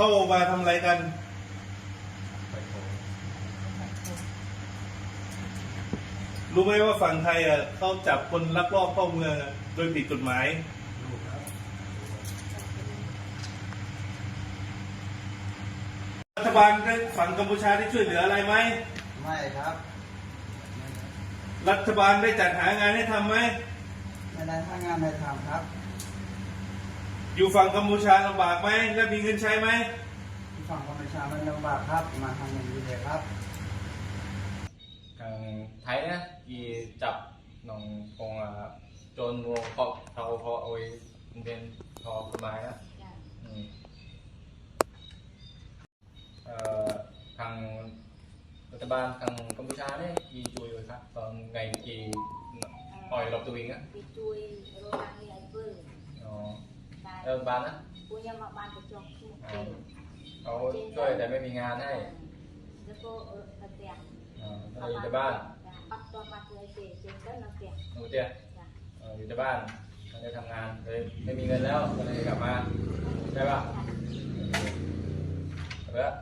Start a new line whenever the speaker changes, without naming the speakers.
เข้ามาทำอะไรกัน รู้ไหมว่าฝั่งไทยอะเขาจับคนลักลอบเข้าเมืองอะโดยผิดกฎหมาย รัฐบาลได้ฝั่งกัมพูชาได้ช่วยเหลืออะไรไหม
ไม่ครับ
รัฐบาลได้จัดหางานให้ทำไหม
ไม่ได้ทำงานให้ทำครับ
อยู่ฝั่งกัมพูชาลำบากไหมและมีเงินใช้ไหม
ที่ฝั่งกัมพูชามันลำบากครับ มาทำอย่างนี้เลยครับ
ทางไทยนะที่จับน้องคงอะโจรมัวเขาเขาเขาเอาไว้เป็นพอกฎหมายนะอืมเอ่อทางรัฐบาลทางกัมพูชาเนี่ยมีช่วยไว้ครับตอนไงที่ปล่อยหลบตัวเองอะ
đi chui rồi
รัฐบาลนะ
punya mak ban kecok semua
อ่าเขาช่วยแต่ไม่มีงานให้
แล้วก็เออตะเตียง
อ่าก็เลยอยู่แต่บ้าน
ปักตัวมาเลยเจ๊เจ๊ก็นักเตียง
หนูเตี้ย
จ้ะ
เอ่ออยู่แต่บ้านไม่ได้ทำงานเลยไม่มีเงินแล้วก็เลยกลับมาใช่ป่ะ
จ้ะ
แล้ว